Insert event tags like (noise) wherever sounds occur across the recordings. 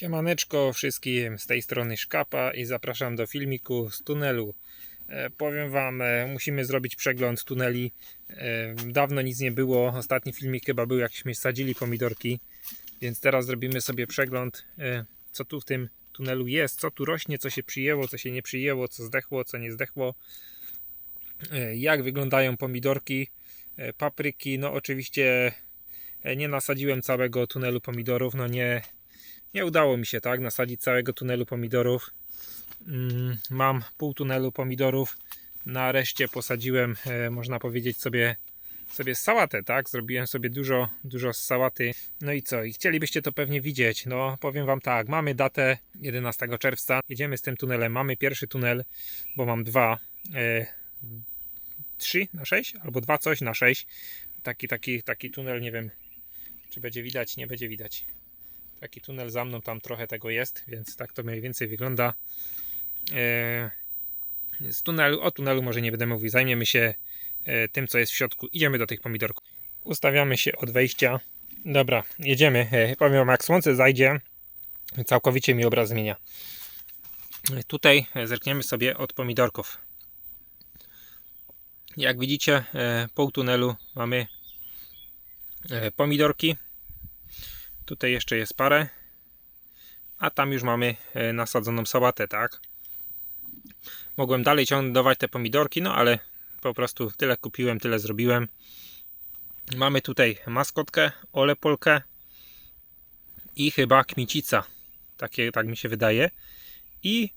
Siemaneczko wszystkim, z tej strony Szkapa i zapraszam do filmiku z tunelu. E, powiem Wam, e, musimy zrobić przegląd tuneli. E, dawno nic nie było, ostatni filmik chyba był jakśmy sadzili pomidorki, więc teraz zrobimy sobie przegląd, co tu w tym tunelu jest, co tu rośnie, co się przyjęło, co się nie przyjęło, co zdechło, co nie zdechło. Jak wyglądają pomidorki, papryki, no oczywiście nie nasadziłem całego tunelu pomidorów, no nie, nie udało mi się tak nasadzić całego tunelu pomidorów. Mm, Mam pół tunelu pomidorów. Na reszcie posadziłem, e, można powiedzieć sobie, sobie sałatę, tak? Zrobiłem sobie dużo, dużo sałaty. No i co? I chcielibyście to pewnie widzieć. No, powiem Wam tak, mamy datę 11 czerwca. Jedziemy z tym tunelem. Mamy pierwszy tunel, bo mam dwa. E, 3 na 6 albo dwa coś na 6. Taki, taki, taki tunel, nie wiem, czy będzie widać, nie będzie widać. Taki tunel za mną, tam trochę tego jest, więc tak to mniej więcej wygląda. E, z tunelu, o tunelu może nie będę mówił, zajmiemy się e, tym, co jest w środku. Idziemy do tych pomidorków. Ustawiamy się od wejścia. Dobra, jedziemy. E, powiem jak słońce zajdzie, całkowicie mi obraz zmienia. Tutaj zerkniemy sobie od pomidorków. Jak widzicie, pół tunelu mamy pomidorki. Tutaj jeszcze jest parę. A tam już mamy e, nasadzoną sałatę, tak? Mogłem dalej ciągnować te pomidorki, no ale po prostu tyle kupiłem, tyle zrobiłem. Mamy tutaj maskotkę, olepolkę i chyba kmicica. Takie, tak mi się wydaje. I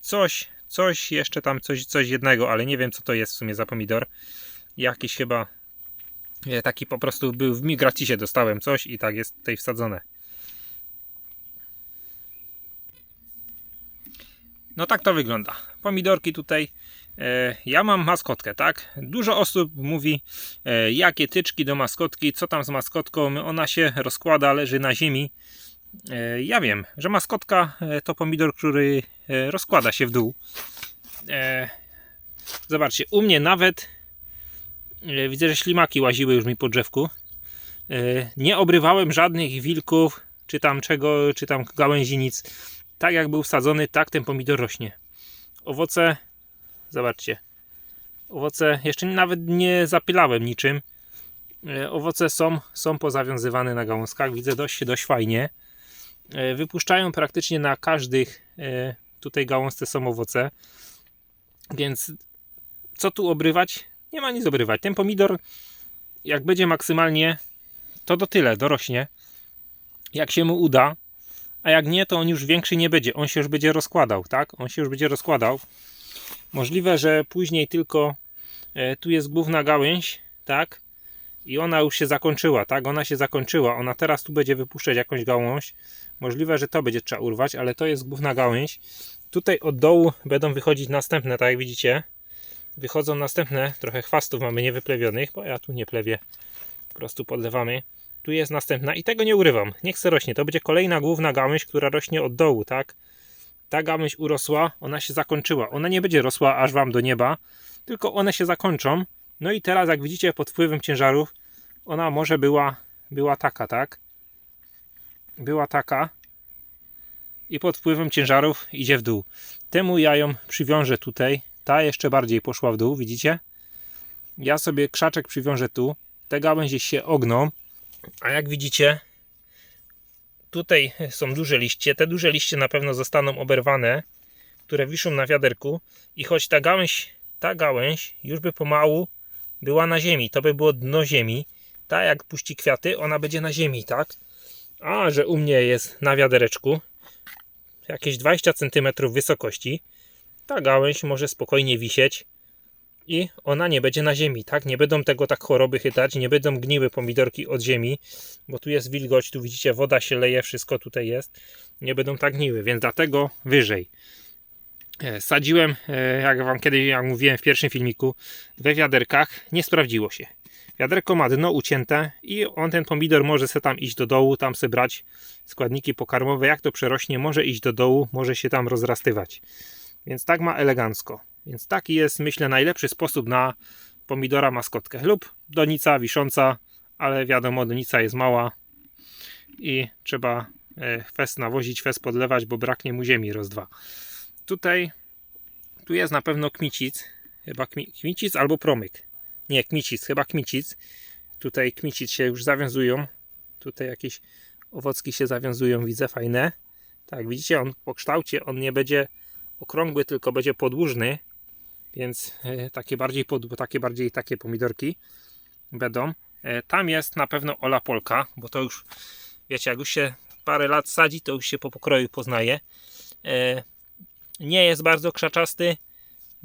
coś, coś jeszcze tam, coś, coś jednego, ale nie wiem co to jest w sumie za pomidor. Jakiś chyba e, taki po prostu był w mi gratisie dostałem coś i tak jest tutaj wsadzone. No tak to wygląda. Pomidorki tutaj. E, ja mam maskotkę, tak? Dużo osób mówi, e, jakie tyczki do maskotki, co tam z maskotką, ona się rozkłada, leży na ziemi. Ja wiem, że maskotka to pomidor, który rozkłada się w dół. Zobaczcie, u mnie nawet widzę, że ślimaki łaziły już mi po drzewku. E, nie obrywałem żadnych wilków, czy tam czego, czy tam gałęzi, nic. Tak jak był wsadzony, tak ten pomidor rośnie. Owoce, zobaczcie. Owoce jeszcze nawet nie zapylałem niczym. E, Owoce są, są pozawiązywane na gałązkach. Widzę dość, dość fajnie. E, Wypuszczają praktycznie na każdych e, tutaj gałązce są owoce. Więc co tu obrywać? Nie ma nic obrywać. Ten pomidor, jak będzie maksymalnie, to do tyle, dorośnie. Jak się mu uda, a jak nie, to on już większy nie będzie. On się już będzie rozkładał, tak? On się już będzie rozkładał. Możliwe, że później tylko e, tu jest główna gałęź, tak? I ona już się zakończyła, tak? Ona się zakończyła. Ona teraz tu będzie wypuszczać jakąś gałąź. Możliwe, że to będzie trzeba urwać, ale to jest główna gałęź. Tutaj od dołu będą wychodzić następne, tak jak widzicie. Wychodzą następne, trochę chwastów mamy niewyplewionych, bo ja tu nie plewię. Po prostu podlewamy tu jest następna i tego nie urywam. Niech se rośnie. To będzie kolejna główna gałąź, która rośnie od dołu, tak? Ta gałąź urosła, ona się zakończyła. Ona nie będzie rosła aż wam do nieba, tylko one się zakończą. No i teraz, jak widzicie, pod wpływem ciężarów, ona może była, była taka, tak? Była taka. I pod wpływem ciężarów idzie w dół. Temu ja ją przywiążę tutaj. Ta jeszcze bardziej poszła w dół, widzicie? Ja sobie krzaczek przywiążę tu. Te gałęzie się ogną. A jak widzicie, tutaj są duże liście. Te duże liście na pewno zostaną oberwane, które wiszą na wiaderku. I choć ta gałęź, ta gałęź już by pomału była na ziemi, to by było dno ziemi. Ta jak puści kwiaty, ona będzie na ziemi, tak? A że u mnie jest na wiadereczku jakieś 20 cm wysokości, ta gałęź może spokojnie wisieć i ona nie będzie na ziemi, tak? Nie będą tego tak choroby chytać, nie będą gniły pomidorki od ziemi, bo tu jest wilgoć, tu widzicie, woda się leje, wszystko tutaj jest. Nie będą tak gniły, więc dlatego wyżej. E, Sadziłem, e, jak wam kiedyś jak mówiłem w pierwszym filmiku, we wiaderkach, nie sprawdziło się. Wiaderko ma dno ucięte i on ten pomidor może se tam iść do dołu, tam se brać składniki pokarmowe, jak to przerośnie, może iść do dołu, może się tam rozrastywać. Więc tak ma elegancko. Więc taki jest, myślę, najlepszy sposób na pomidora maskotkę. Lub donica wisząca, ale wiadomo, donica jest mała i trzeba e, fes nawozić, fes podlewać, bo braknie mu ziemi roz dwa. Tutaj, tu jest na pewno kmicic, chyba kmi, kmicic albo promyk. Nie, kmicic, chyba kmicic. Tutaj kmicic się już zawiązują. Tutaj jakieś owocki się zawiązują, widzę, fajne. Tak, widzicie, on po kształcie, on nie będzie okrągły, tylko będzie podłużny, więc e, takie bardziej, pod, takie bardziej takie pomidorki będą. E, Tam jest na pewno Ola Polka, bo to już, wiecie, jak już się parę lat sadzi, to już się po pokroju poznaje. E, Nie jest bardzo krzaczasty,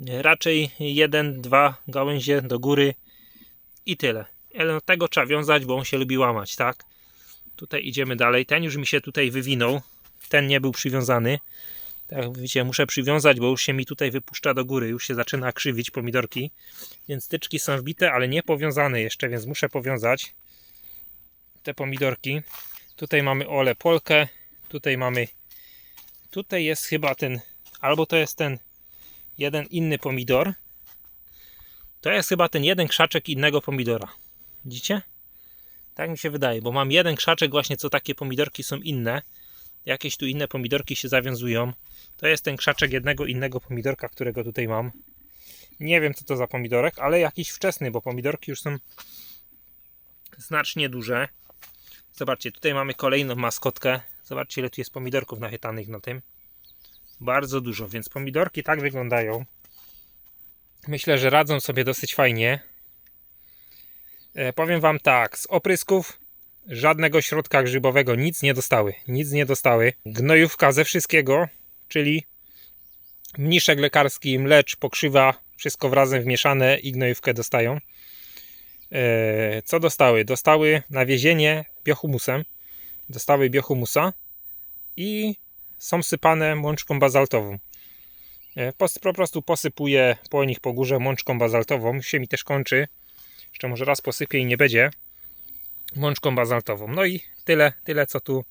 raczej jeden, dwa gałęzie do góry i tyle. Ale tego trzeba wiązać, bo on się lubi łamać, tak? Tutaj idziemy dalej. Ten już mi się tutaj wywinął. Ten nie był przywiązany. Tak widzicie, muszę przywiązać, bo już się mi tutaj wypuszcza do góry. Już się zaczyna krzywić pomidorki. Więc styczki są wbite, ale nie powiązane jeszcze, więc muszę powiązać te pomidorki. Tutaj mamy ole polkę. Tutaj mamy. Tutaj jest chyba ten. Albo to jest ten jeden inny pomidor. To jest chyba ten jeden krzaczek innego pomidora. Widzicie? Tak mi się wydaje, bo mam jeden krzaczek właśnie, co takie pomidorki są inne. Jakieś tu inne pomidorki się zawiązują. To jest ten krzaczek jednego innego pomidorka, którego tutaj mam. Nie wiem, co to za pomidorek, ale jakiś wczesny, bo pomidorki już są znacznie duże. Zobaczcie, tutaj mamy kolejną maskotkę. Zobaczcie, ile tu jest pomidorków nachytanych na tym. Bardzo dużo, więc pomidorki tak wyglądają. Myślę, że radzą sobie dosyć fajnie. E, powiem Wam tak, z oprysków żadnego środka grzybowego nic nie dostały. Nic nie dostały. Gnojówka ze wszystkiego, czyli mniszek lekarski, mlecz, pokrzywa, wszystko wrazem wmieszane i gnojówkę dostają. E, co dostały? Dostały nawiezienie biohumusem. Dostały biohumusa i są sypane mączką bazaltową. E, Po prostu posypuję po nich po górze mączką bazaltową. Się mi też kończy. Jeszcze może raz posypię i nie będzie. Mączką bazaltową. No i tyle, tyle co tu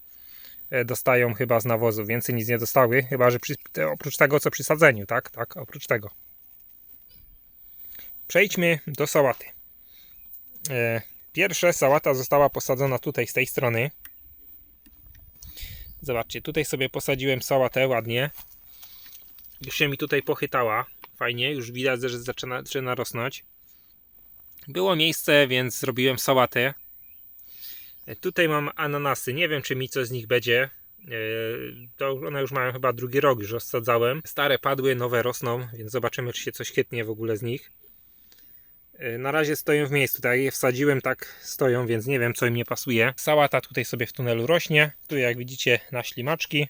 dostają chyba z nawozu. Więcej nic nie dostały, chyba że przy, oprócz tego co przy sadzeniu, tak? Tak, oprócz tego. Przejdźmy do sałaty. E, Pierwsza sałata została posadzona tutaj z tej strony. Zobaczcie, tutaj sobie posadziłem sałatę ładnie. Już się mi tutaj pochytała. Fajnie, już widać, że zaczyna, zaczyna rosnąć. Było miejsce, więc zrobiłem sałatę. Tutaj mam ananasy. Nie wiem, czy mi coś z nich będzie. E, To one już mają chyba drugi rok, już rozsadzałem. Stare padły, nowe rosną, więc zobaczymy, czy się coś chytnie w ogóle z nich. E, Na razie stoją w miejscu, tak je wsadziłem, tak stoją, więc nie wiem, co im nie pasuje. Sałata tutaj sobie w tunelu rośnie. Tu, jak widzicie, na ślimaczki,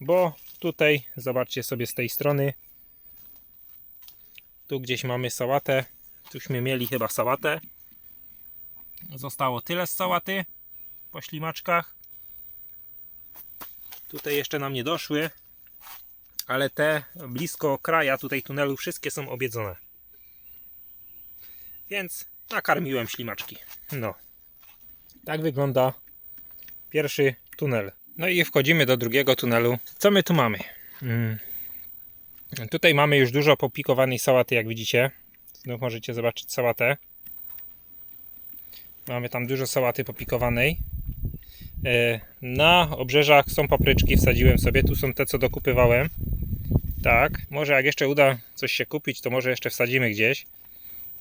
bo tutaj, zobaczcie sobie z tej strony, tu gdzieś mamy sałatę. Tuśmy mieli chyba sałatę. Zostało tyle z sałaty po ślimaczkach. Tutaj jeszcze nam nie doszły, ale te blisko kraja tutaj tunelu wszystkie są obiedzone. Więc nakarmiłem ślimaczki. No. Tak wygląda pierwszy tunel. No i wchodzimy do drugiego tunelu. Co my tu mamy? Mm. Tutaj mamy już dużo popikowanej sałaty, jak widzicie. Znów możecie zobaczyć sałatę. Mamy tam dużo sałaty popikowanej. E, Na obrzeżach są papryczki, wsadziłem sobie. Tu są te, co dokupywałem. Tak, może jak jeszcze uda coś się kupić, to może jeszcze wsadzimy gdzieś.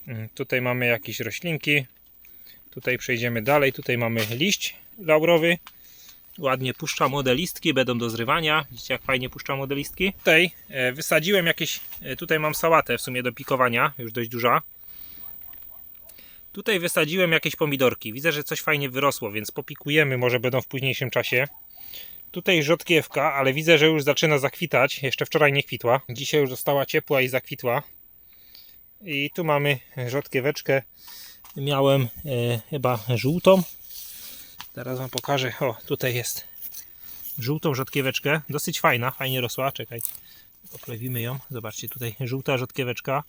Mm, Tutaj mamy jakieś roślinki. Tutaj przejdziemy dalej. Tutaj mamy liść laurowy. Ładnie puszcza młode listki, będą do zrywania. Widzicie jak fajnie puszcza młode listki. Tutaj e, wysadziłem jakieś, e, tutaj mam sałatę w sumie do pikowania, już dość duża. Tutaj wysadziłem jakieś pomidorki. Widzę, że coś fajnie wyrosło, więc popikujemy, może będą w późniejszym czasie. Tutaj rzodkiewka, ale widzę, że już zaczyna zakwitać. Jeszcze wczoraj nie kwitła. Dzisiaj już została ciepła i zakwitła. I tu mamy rzodkieweczkę. Miałem e, chyba żółtą. Teraz wam pokażę. O, tutaj jest żółtą rzodkieweczkę. Dosyć fajna, fajnie rosła. Czekaj, oplewimy ją. Zobaczcie, tutaj żółta rzodkieweczka.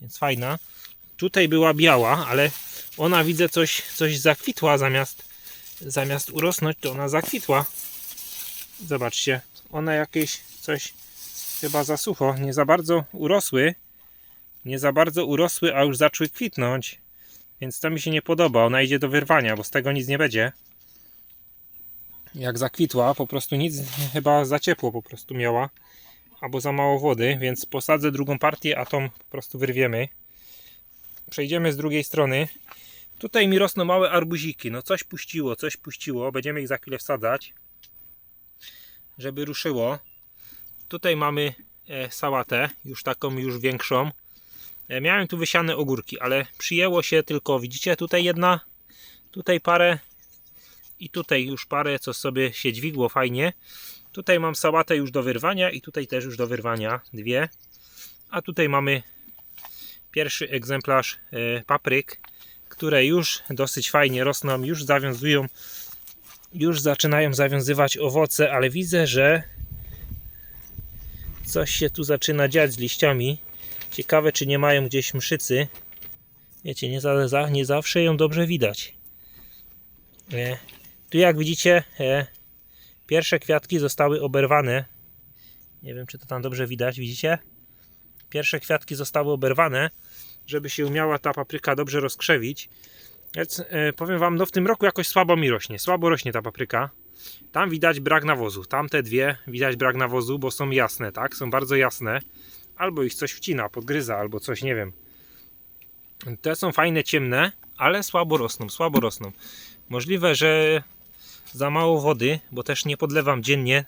Więc fajna. Tutaj była biała, ale ona widzę coś, coś zakwitła zamiast, zamiast urosnąć, to ona zakwitła. Zobaczcie, one jakieś coś chyba za sucho, nie za bardzo urosły. Nie za bardzo urosły, a już zaczęły kwitnąć. Więc to mi się nie podoba. Ona idzie do wyrwania, bo z tego nic nie będzie. jak zakwitła, po prostu nic, chyba za ciepło po prostu miała, albo za mało wody, więc posadzę drugą partię, a tą po prostu wyrwiemy. Przejdziemy z drugiej strony. Tutaj mi rosną małe arbuziki, no coś puściło, coś puściło, będziemy ich za chwilę wsadzać, żeby ruszyło. Tutaj mamy e, sałatę, już taką, już większą. E, miałem tu wysiane ogórki, ale przyjęło się tylko, widzicie, tutaj jedna, tutaj parę i tutaj już parę, co sobie się dźwigło fajnie. Tutaj mam sałatę już do wyrwania i tutaj też już do wyrwania dwie. A tutaj mamy pierwszy egzemplarz e, papryk, które już dosyć fajnie rosną, już zawiązują, już zaczynają zawiązywać owoce, ale widzę, że coś się tu zaczyna dziać z liściami. Ciekawe, czy nie mają gdzieś mszycy. Wiecie, nie, za, nie zawsze ją dobrze widać. E, tu jak widzicie, e, pierwsze kwiatki zostały oberwane. Nie wiem, czy to tam dobrze widać, widzicie? Pierwsze kwiatki zostały oberwane, żeby się umiała ta papryka dobrze rozkrzewić. Więc e, powiem Wam, no w tym roku jakoś słabo mi rośnie. Słabo rośnie ta papryka. Tam widać brak nawozu. Tamte dwie widać brak nawozu, bo są jasne, tak? Są bardzo jasne. Albo ich coś wcina, podgryza, albo coś, nie wiem. Te są fajne, ciemne, ale słabo rosną, słabo rosną. Możliwe, że za mało wody, bo też nie podlewam dziennie.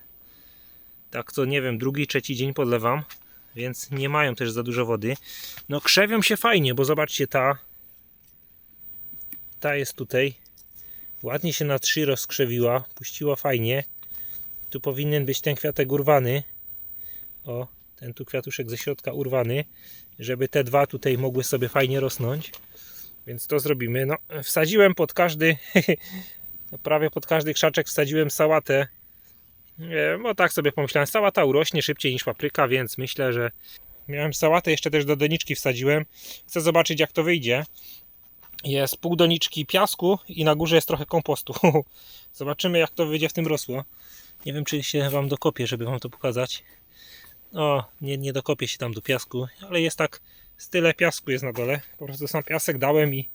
Tak co nie wiem, drugi, trzeci dzień podlewam, więc nie mają też za dużo wody. No krzewią się fajnie, bo zobaczcie ta ta jest tutaj. Ładnie się na trzy rozkrzewiła, puściła fajnie. Tu powinien być ten kwiatek urwany. O, ten tu kwiatuszek ze środka urwany, żeby te dwa tutaj mogły sobie fajnie rosnąć. Więc to zrobimy. No, wsadziłem pod każdy, (laughs) prawie pod każdy krzaczek wsadziłem sałatę. E, Bo tak sobie pomyślałem, sałata urośnie szybciej niż papryka, więc myślę, że miałem sałatę, jeszcze też do doniczki wsadziłem. Chcę zobaczyć jak to wyjdzie. Jest pół doniczki piasku i na górze jest trochę kompostu. (laughs) Zobaczymy jak to wyjdzie w tym rosło. Nie wiem czy się Wam dokopię, żeby Wam to pokazać. O, nie, nie dokopię się tam do piasku, ale jest tak, tyle piasku jest na dole. Po prostu sam piasek dałem i,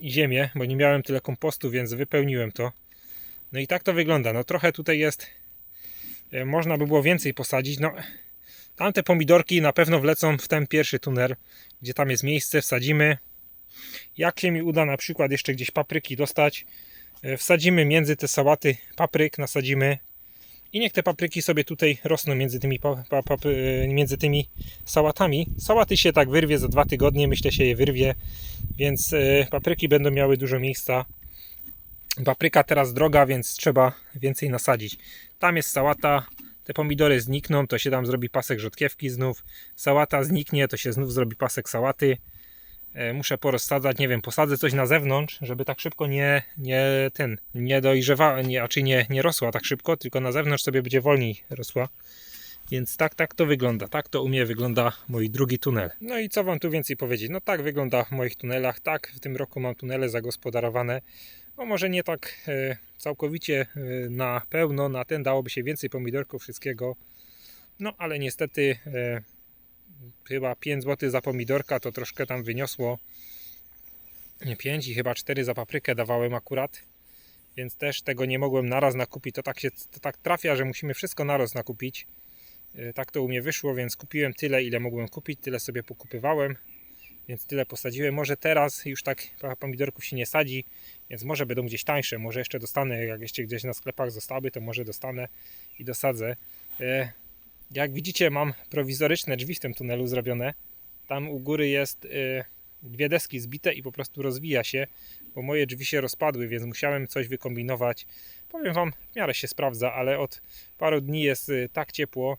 i ziemię, bo nie miałem tyle kompostu, więc wypełniłem to. No i tak to wygląda. No trochę tutaj jest, można by było więcej posadzić. No, tamte pomidorki na pewno wlecą w ten pierwszy tunel, gdzie tam jest miejsce, wsadzimy. Jak się mi uda na przykład jeszcze gdzieś papryki dostać, e, wsadzimy między te sałaty papryk, nasadzimy i niech te papryki sobie tutaj rosną między tymi, pa, pa, pa, e, między tymi sałatami. Sałaty się tak wyrwie za dwa tygodnie, myślę się je wyrwie, więc e, papryki będą miały dużo miejsca. Papryka teraz droga, więc trzeba więcej nasadzić. Tam jest sałata, te pomidory znikną, to się tam zrobi pasek rzodkiewki znów. Sałata zniknie, to się znów zrobi pasek sałaty. E, Muszę porozsadzać, nie wiem, posadzę coś na zewnątrz, żeby tak szybko nie, nie ten, nie dojrzewała, nie, a czy nie, nie rosła tak szybko, tylko na zewnątrz sobie będzie wolniej rosła. Więc tak, tak to wygląda. Tak to u mnie wygląda mój drugi tunel. No i co wam tu więcej powiedzieć? No tak wygląda w moich tunelach. Tak, w tym roku mam tunele zagospodarowane. No może nie tak e, całkowicie e, na pełno, na ten dałoby się więcej pomidorków, wszystkiego. No ale niestety e, chyba 5 zł za pomidorka to troszkę tam wyniosło. Nie 5 i chyba 4 za paprykę dawałem akurat. Więc też tego nie mogłem naraz nakupić. To tak się to tak trafia, że musimy wszystko naraz nakupić. Tak to u mnie wyszło, więc kupiłem tyle, ile mogłem kupić, tyle sobie pokupywałem, więc tyle posadziłem. Może teraz już tak pomidorków się nie sadzi, więc może będą gdzieś tańsze, może jeszcze dostanę, jak jeszcze gdzieś na sklepach zostały, to może dostanę i dosadzę. E, Jak widzicie, mam prowizoryczne drzwi w tym tunelu zrobione. Tam u góry jest e, dwie deski zbite i po prostu rozwija się, bo moje drzwi się rozpadły, więc musiałem coś wykombinować. Powiem Wam, w miarę się sprawdza, ale od paru dni jest e, tak ciepło,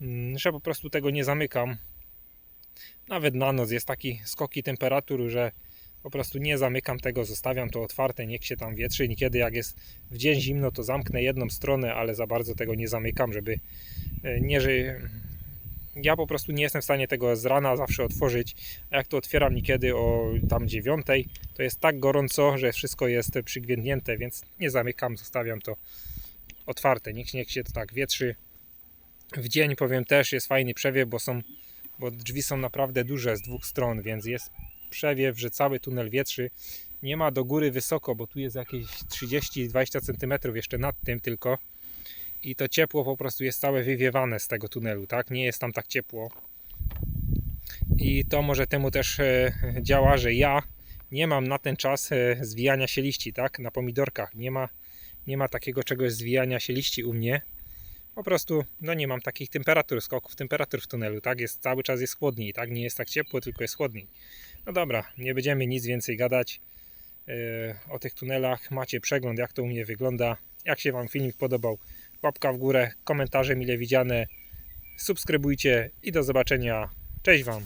mm, że po prostu tego nie zamykam. Nawet na noc jest taki skoki temperatur, że po prostu nie zamykam tego, zostawiam to otwarte, niech się tam wietrzy. Niekiedy jak jest w dzień zimno, to zamknę jedną stronę, ale za bardzo tego nie zamykam, żeby e, nie, że ja po prostu nie jestem w stanie tego z rana zawsze otworzyć, a jak to otwieram niekiedy o tam dziewiątej, to jest tak gorąco, że wszystko jest przygwiędnięte, więc nie zamykam, zostawiam to otwarte, niech, niech się to tak wietrzy. W dzień powiem też jest fajny przewiew, bo są, bo drzwi są naprawdę duże z dwóch stron, więc jest przewiew, że cały tunel wietrzy. Nie ma do góry wysoko, bo tu jest jakieś 30-20 cm jeszcze nad tym tylko. I to ciepło po prostu jest całe wywiewane z tego tunelu, tak? Nie jest tam tak ciepło. I to może temu też e, działa, że ja nie mam na ten czas e, zwijania się liści, tak? Na pomidorkach. Nie ma, nie ma takiego czegoś zwijania się liści u mnie. Po prostu no nie mam takich temperatur, skoków temperatur w tunelu, tak? Jest, cały czas jest chłodniej, tak? Nie jest tak ciepło, tylko jest chłodniej. No dobra, nie będziemy nic więcej gadać e, o tych tunelach. Macie przegląd, jak to u mnie wygląda. Jak się Wam filmik podobał, łapka w górę, komentarze mile widziane. Subskrybujcie i do zobaczenia. Cześć Wam.